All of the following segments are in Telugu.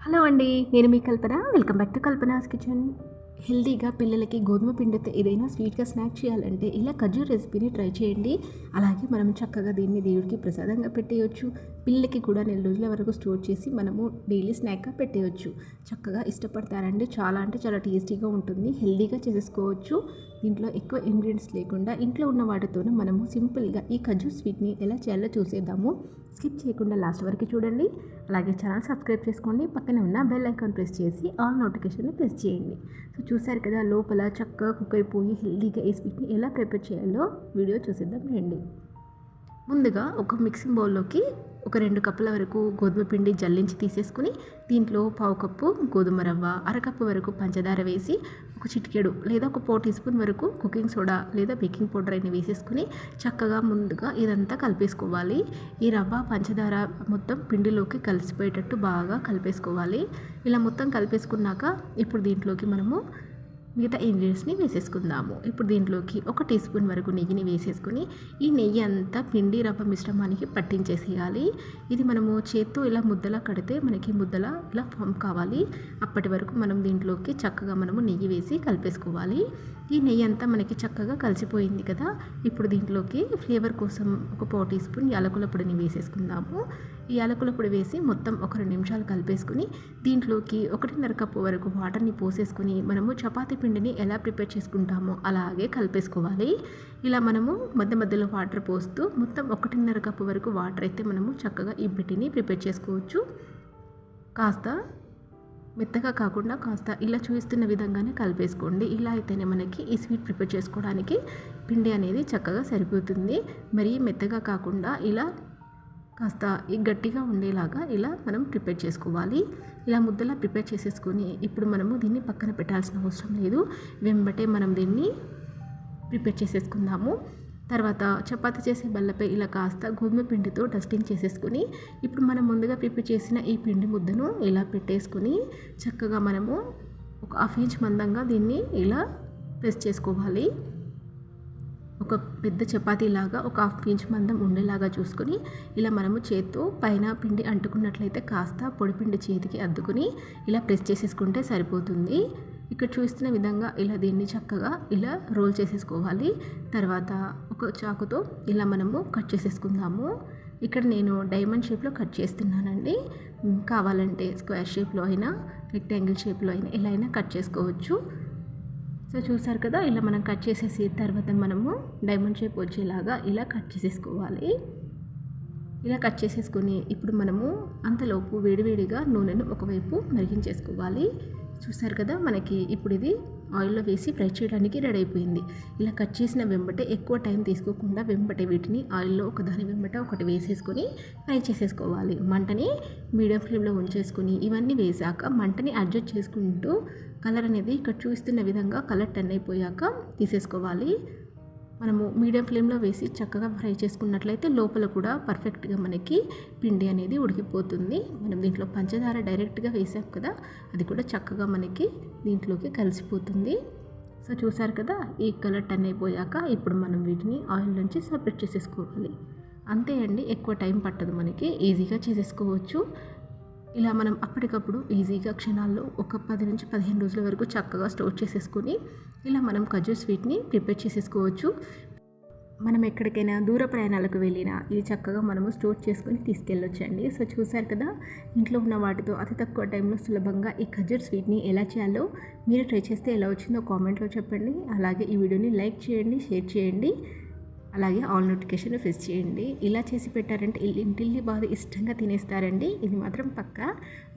హలో అండి నేను మీ Kalpana. Welcome back to Kalpana's kitchen. హెల్దీగా పిల్లలకి గోధుమ పిండితో ఏదైనా స్వీట్గా స్నాక్ చేయాలంటే ఇలా ఖజూర్ రెసిపీని ట్రై చేయండి. అలాగే మనం చక్కగా దీన్ని దేవుడికి ప్రసాదంగా పెట్టేయచ్చు. పిల్లలకి కూడా నెల రోజుల వరకు స్టోర్ చేసి మనము డైలీ స్నాక్గా పెట్టేయచ్చు. చక్కగా ఇష్టపడతారండి. చాలా అంటే చాలా టేస్టీగా ఉంటుంది. హెల్దీగా చేసేసుకోవచ్చు. దీంట్లో ఎక్కువ ఇంగ్రీడియంట్స్ లేకుండా ఇంట్లో ఉన్న వాటితోనే మనము సింపుల్గా ఈ ఖజూర్ స్వీట్ని ఎలా చేయాలో చూసేద్దాము. స్కిప్ చేయకుండా లాస్ట్ వరకు చూడండి. అలాగే ఛానల్ సబ్స్క్రైబ్ చేసుకోండి. పక్కనే ఉన్న బెల్ ఐకాన్ ప్రెస్ చేసి ఆల్ నోటిఫికేషన్ని ప్రెస్ చేయండి. సో చూసారు కదా లోపల చక్కగా కుక్ అయిపోయి హెల్తీగా ఈ స్వీట్ని ఎలా ప్రిపేర్ చేయాలో వీడియో చూసేద్దాం రండి. ముందుగా ఒక మిక్సింగ్ బౌల్లోకి ఒక రెండు కప్పుల వరకు గోధుమ పిండి జల్లించి తీసేసుకుని దీంట్లో పావు కప్పు గోధుమ రవ్వ అరకప్పు వరకు పంచదార వేసి ఒక చిటికెడు లేదా ఒక ఫోర్ టీ స్పూన్ వరకు కుకింగ్ సోడా లేదా బేకింగ్ పౌడర్ అయినా వేసేసుకుని చక్కగా ముందుగా ఇదంతా కలిపేసుకోవాలి. ఈ రవ్వ పంచదార మొత్తం పిండిలోకి కలిసిపోయేటట్టు బాగా కలిపేసుకోవాలి. ఇలా మొత్తం కలిపేసుకున్నాక ఇప్పుడు దీంట్లోకి మనము మిగతా ఇంగ్రీడియంట్స్ని వేసేసుకుందాము. ఇప్పుడు దీంట్లోకి ఒక టీ స్పూన్ వరకు నెయ్యిని వేసేసుకుని ఈ నెయ్యి అంతా పిండి రవ్వ మిశ్రమానికి పట్టించేసేయాలి. ఇది మనము చేత్తో ఇలా ముద్దలా కడితే మనకి ముద్దలా ఇలా ఫామ్ కావాలి. అప్పటి వరకు మనం దీంట్లోకి చక్కగా మనము నెయ్యి వేసి కలిపేసుకోవాలి. ఈ నెయ్యి అంతా మనకి చక్కగా కలిసిపోయింది కదా. ఇప్పుడు దీంట్లోకి ఫ్లేవర్ కోసం ఒక పావు టీ స్పూన్ యాలకుల పొడిని వేసేసుకుందాము. యాలకుల పొడి వేసి మొత్తం ఒక రెండు నిమిషాలు కలిపేసుకుని దీంట్లోకి ఒకటిన్నర కప్పు వరకు వాటర్ని పోసేసుకుని మనము చపాతీ పిండిని ఎలా ప్రిపేర్ చేసుకుంటామో అలాగే కలిపేసుకోవాలి. ఇలా మనము మధ్య మధ్యలో వాటర్ పోస్తూ మొత్తం ఒకటిన్నర కప్పు వరకు వాటర్ అయితే మనము చక్కగా ఈ ప్రిపేర్ చేసుకోవచ్చు. కాస్త మెత్తగా కాకుండా కాస్త ఇలా చూపిస్తున్న విధంగానే కలిపేసుకోండి. ఇలా అయితేనే మనకి ఈ స్వీట్ ప్రిపేర్ చేసుకోవడానికి పిండి అనేది చక్కగా సరిపోతుంది. మరీ మెత్తగా కాకుండా ఇలా కాస్త గట్టిగా ఉండేలాగా ఇలా మనం ప్రిపేర్ చేసుకోవాలి. ఇలా ముద్దలా ప్రిపేర్ చేసేసుకొని ఇప్పుడు మనము దీన్ని పక్కన పెట్టాల్సిన అవసరం లేదు. వెంబటే మనం దీన్ని ప్రిపేర్ చేసేసుకుందాము. తర్వాత చపాతీ చేసే బల్లపై ఇలా కాస్త గోధుమ పిండితో డస్టింగ్ చేసేసుకుని ఇప్పుడు మనం ముందుగా ప్రిపేర్ చేసిన ఈ పిండి ముద్దను ఇలా పెట్టేసుకుని చక్కగా మనము ఒక హాఫ్ ఇంచ్ మందంగా దీన్ని ఇలా ప్రెస్ చేసుకోవాలి. ఒక పెద్ద చపాతీ లాగా ఒక హాఫ్ ఇంచ్ మందం ఉండేలాగా చూసుకొని ఇలా మనము చేత్తో పైన పిండి అంటుకున్నట్లయితే కాస్త పొడిపిండి చేతికి అద్దుకుని ఇలా ప్రెస్ చేసేసుకుంటే సరిపోతుంది. ఇక్కడ చూస్తున్న విధంగా ఇలా దీన్ని చక్కగా ఇలా రోల్ చేసేసుకోవాలి. తర్వాత ఒక చాకుతో ఇలా మనము కట్ చేసేసుకుందాము. ఇక్కడ నేను డైమండ్ షేప్లో కట్ చేస్తున్నానండి. కావాలంటే స్క్వేర్ షేప్లో అయినా రెక్టాంగిల్ షేప్లో అయినా ఎలా అయినా కట్ చేసుకోవచ్చు. సో చూసారు కదా ఇలా మనం కట్ చేసేసి తర్వాత మనము డైమండ్ షేప్ వచ్చేలాగా ఇలా కట్ చేసేసుకోవాలి. ఇలా కట్ చేసేసుకొని ఇప్పుడు మనము అంతలోపు వేడివేడిగా నూనెను ఒకవైపు మరిగించేసుకోవాలి. చూసారు కదా మనకి ఇప్పుడు ఇది ఆయిల్లో వేసి ఫ్రై చేయడానికి రెడీ అయిపోయింది. ఇలా కట్ చేసిన వెంబటే ఎక్కువ టైం తీసుకోకుండా వెంబటే వీటిని ఆయిల్లో ఒకదాని వెంబట ఒకటి వేసేసుకొని ఫ్రై చేసేసుకోవాలి. మంటని మీడియం ఫ్లేమ్లో ఉంచేసుకొని ఇవన్నీ వేసాక మంటని అడ్జస్ట్ చేసుకుంటూ కలర్ అనేది ఇక్కడ చూస్తున్న విధంగా కలర్ టర్న్ అయిపోయాక తీసేసుకోవాలి. మనము మీడియం ఫ్లేమ్లో వేసి చక్కగా ఫ్రై చేసుకున్నట్లయితే లోపల కూడా పర్ఫెక్ట్గా మనకి పిండి అనేది ఉడికిపోతుంది. మనం దీంట్లో పంచదార డైరెక్ట్గా వేసాం కదా అది కూడా చక్కగా మనకి దీంట్లోకి కలిసిపోతుంది. సో చూసారు కదా ఈ కలర్ టర్న్ అయిపోయాక ఇప్పుడు మనం వీటిని ఆయిల్ నుంచి సపరేట్ చేసేసుకోవాలి. అంతే అండి ఎక్కువ టైం పట్టదు మనకి ఈజీగా చేసేసుకోవచ్చు. ఇలా మనం అప్పటికప్పుడు ఈజీగా క్షణాల్లో ఒక పది నుంచి పదిహేను రోజుల వరకు చక్కగా స్టోర్ చేసేసుకొని ఇలా మనం ఖజూర్ స్వీట్ని ప్రిపేర్ చేసేసుకోవచ్చు. మనం ఎక్కడికైనా దూర ప్రయాణాలకు వెళ్ళినా ఇది చక్కగా మనము స్టోర్ చేసుకొని తీసుకెళ్ళొచ్చండి. సో చూసారు కదా ఇంట్లో ఉన్న వాటితో అతి తక్కువ టైంలో సులభంగా ఈ ఖజూర్ స్వీట్ని ఎలా చేయాలో మీరు ట్రై చేస్తే ఎలా వచ్చిందో కామెంట్లో చెప్పండి. అలాగే ఈ వీడియోని లైక్ చేయండి షేర్ చేయండి. అలాగే ఆల్ నోటిఫికేషన్ ప్రెస్ చేయండి. ఇలా చేసి పెట్టారంటే ఇంటిల్లి బాగా ఇష్టంగా తినేస్తారండి. ఇది మాత్రం పక్క.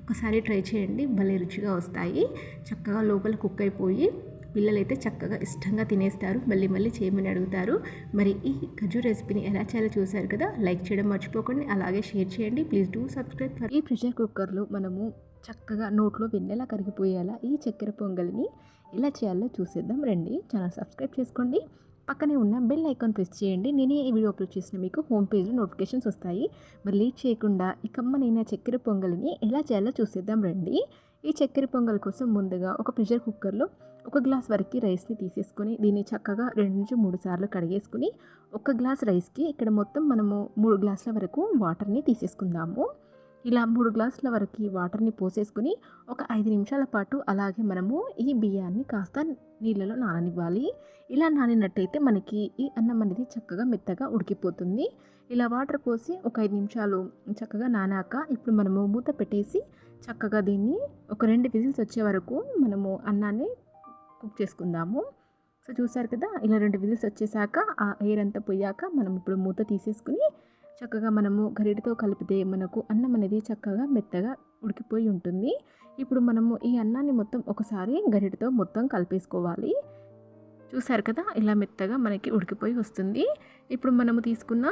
ఒకసారి ట్రై చేయండి భలే రుచిగా వస్తాయి. చక్కగా లోపల కుక్ అయిపోయి పిల్లలైతే చక్కగా ఇష్టంగా తినేస్తారు. మళ్ళీ మళ్ళీ చేయమని అడుగుతారు. మరి ఈ ఖజూర్ రెసిపీని ఎలా చేయాలో చూశారు కదా? లైక్ చేయడం మర్చిపోకండి. అలాగే షేర్ చేయండి. ప్లీజ్ డూ సబ్స్క్రైబ్ ఫర్ ఈ ప్రెషర్ కుక్కర్లో మనము చక్కగా నోట్లో వెన్నెలా కరిగిపోయేలా ఈ చక్కెర పొంగల్ని ఎలా చేయాలో చూసేద్దాం రండి. ఛానల్ సబ్స్క్రైబ్ చేసుకోండి. పక్కనే ఉన్న బెల్ ఐకాన్ ప్రెస్ చేయండి. నేనే ఈ వీడియో అప్లోడ్ చేసిన మీకు హోమ్ పేజ్లో నోటిఫికేషన్స్ వస్తాయి. మరి లేట్ చేయకుండా ఈ కమ్మనైన చక్కెర పొంగల్ని ఎలా చేయాలో చూసేద్దాం రండి. ఈ చక్కెర పొంగల్ కోసం ముందుగా ఒక ప్రెషర్ కుక్కర్లో ఒక గ్లాస్ వరకు రైస్ని తీసేసుకొని దీన్ని చక్కగా రెండు నుంచి మూడు సార్లు కడిగేసుకుని ఒక గ్లాస్ రైస్కి ఇక్కడ మొత్తం మనము మూడు గ్లాసుల వరకు వాటర్ని తీసేసుకుందాము. ఇలా మూడు గ్లాసుల వరకు వాటర్ని పోసేసుకుని ఒక ఐదు నిమిషాల పాటు అలాగే మనము ఈ బియ్యాన్ని కాస్త నీళ్ళలో నాననివ్వాలి. ఇలా నానినట్టయితే మనకి ఈ అన్నం అనేది చక్కగా మెత్తగా ఉడికిపోతుంది. ఇలా వాటర్ పోసి ఒక ఐదు నిమిషాలు చక్కగా నానాక ఇప్పుడు మనము మూత పెట్టేసి చక్కగా దీన్ని ఒక రెండు విజిల్స్ వచ్చే వరకు మనము అన్నాన్ని కుక్ చేసుకుందాము. సో చూసారు కదా ఇలా రెండు విజిల్స్ వచ్చేసాక ఆ ఎయిర్ అంతా పోయాక మనం ఇప్పుడు మూత తీసేసుకుని చక్కగా మనము గరిటతో కలిపితే మనకు అన్నం అనేది చక్కగా మెత్తగా ఉడికిపోయి ఉంటుంది. ఇప్పుడు మనము ఈ అన్నాన్ని మొత్తం ఒకసారి గరిటతో మొత్తం కలిపేసుకోవాలి. చూసారు కదా ఇలా మెత్తగా మనకి ఉడికిపోయి వస్తుంది. ఇప్పుడు మనము తీసుకున్న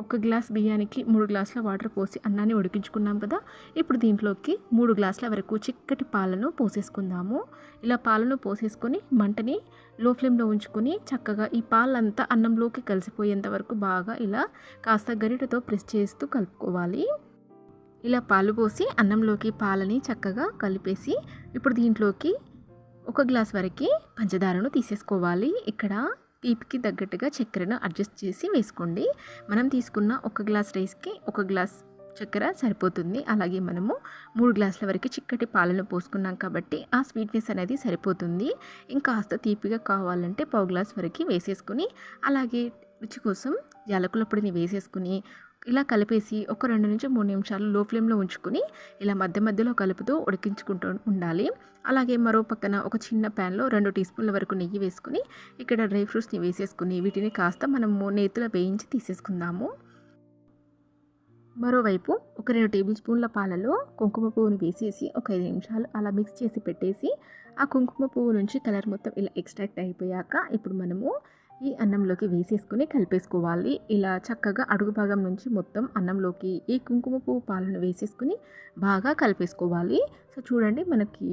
ఒక గ్లాస్ బియ్యానికి మూడు గ్లాసుల వాటర్ పోసి అన్నాన్ని ఉడికించుకున్నాం కదా ఇప్పుడు దీంట్లోకి మూడు గ్లాసుల వరకు చిక్కటి పాలను పోసేసుకుందాము. ఇలా పాలను పోసేసుకొని మంటని లో ఫ్లేమ్లో ఉంచుకొని చక్కగా ఈ పాలంతా అన్నంలోకి కలిసిపోయేంత వరకు బాగా ఇలా కాస్త గరిటతో ప్రెస్ చేస్తూ కలుపుకోవాలి. ఇలా పాలు పోసి అన్నంలోకి పాలని చక్కగా కలిపేసి ఇప్పుడు దీంట్లోకి ఒక గ్లాస్ వరకు పంచదారను తీసేసుకోవాలి. ఇక్కడ తీపికి తగ్గట్టుగా చక్కెరను అడ్జస్ట్ చేసి వేసుకోండి. మనం తీసుకున్న ఒక గ్లాస్ రైస్కి ఒక గ్లాస్ చక్కెర సరిపోతుంది. అలాగే మనము మూడు గ్లాసుల వరకు చిక్కటి పాలను పోసుకున్నాం కాబట్టి ఆ స్వీట్నెస్ అనేది సరిపోతుంది. ఇంకా కాస్త తీపిగా కావాలంటే పావు గ్లాస్ వరకు వేసేసుకుని అలాగే రుచి కోసం యాలకుల పొడిని వేసేసుకుని ఇలా కలిపేసి ఒక రెండు నుంచి మూడు నిమిషాలు లో ఫ్లేమ్లో ఉంచుకుని ఇలా మధ్య మధ్యలో కలుపుతూ ఉడికించుకుంటూ ఉండాలి. అలాగే మరో పక్కన ఒక చిన్న ప్యాన్లో రెండు టీ స్పూన్ల వరకు నెయ్యి వేసుకుని ఇక్కడ డ్రై ఫ్రూట్స్ని వేసేసుకుని వీటిని కాస్త మనము నేతిలో వేయించి తీసేసుకుందాము. మరోవైపు ఒక రెండు టేబుల్ స్పూన్ల పాలలో కుంకుమ పువ్వుని వేసేసి ఒక ఐదు నిమిషాలు అలా మిక్స్ చేసి పెట్టేసి ఆ కుంకుమ పువ్వు నుంచి కలర్ మొత్తం ఇలా ఎక్స్ట్రాక్ట్ అయిపోయాక ఇప్పుడు మనము ఈ అన్నంలోకి వేసేసుకుని కలిపేసుకోవాలి. ఇలా చక్కగా అడుగు భాగం నుంచి మొత్తం అన్నంలోకి ఈ కుంకుమ పువ్వు పాలను వేసేసుకుని బాగా కలిపేసుకోవాలి. సో చూడండి మనకి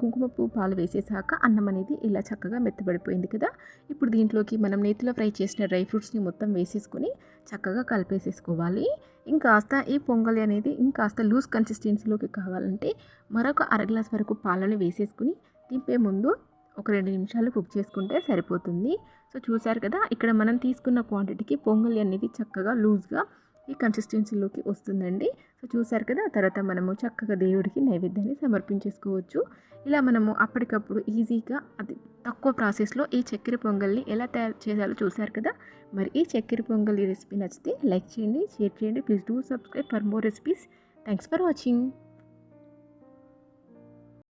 కుంకుమ పువ్వు పాలు వేసేసాక అన్నం అనేది ఇలా చక్కగా మెత్తబడిపోయింది కదా. ఇప్పుడు దీంట్లోకి మనం నేతిలో ఫ్రై చేసిన డ్రై ఫ్రూట్స్ని మొత్తం వేసేసుకుని చక్కగా కలిపేసేసుకోవాలి. ఇంకాస్త ఈ పొంగలి అనేది ఇంకాస్త లూజ్ కన్సిస్టెన్సీలోకి కావాలంటే మరొక అర గ్లాస్ వరకు పాలను వేసేసుకుని దింపే ముందు ఒక రెండు నిమిషాలు కుక్ చేసుకుంటే సరిపోతుంది. సో చూసారు కదా ఇక్కడ మనం తీసుకున్న క్వాంటిటీకి పొంగలి అనేది చక్కగా లూజ్గా ఈ కన్సిస్టెన్సీలోకి వస్తుందండి. సో చూసారు కదా తర్వాత మనము చక్కగా దేవుడికి నైవేద్యాన్ని సమర్పించేసుకోవచ్చు. ఇలా మనము అప్పటికప్పుడు ఈజీగా అది తక్కువ ప్రాసెస్లో ఈ చక్కెర పొంగల్ని ఎలా తయారు చేయాలో చూసారు కదా. మరి ఈ చక్కెర పొంగల్ ఈ రెసిపీ నచ్చితే లైక్ చేయండి షేర్ చేయండి. Please do subscribe for more recipes thanks for watching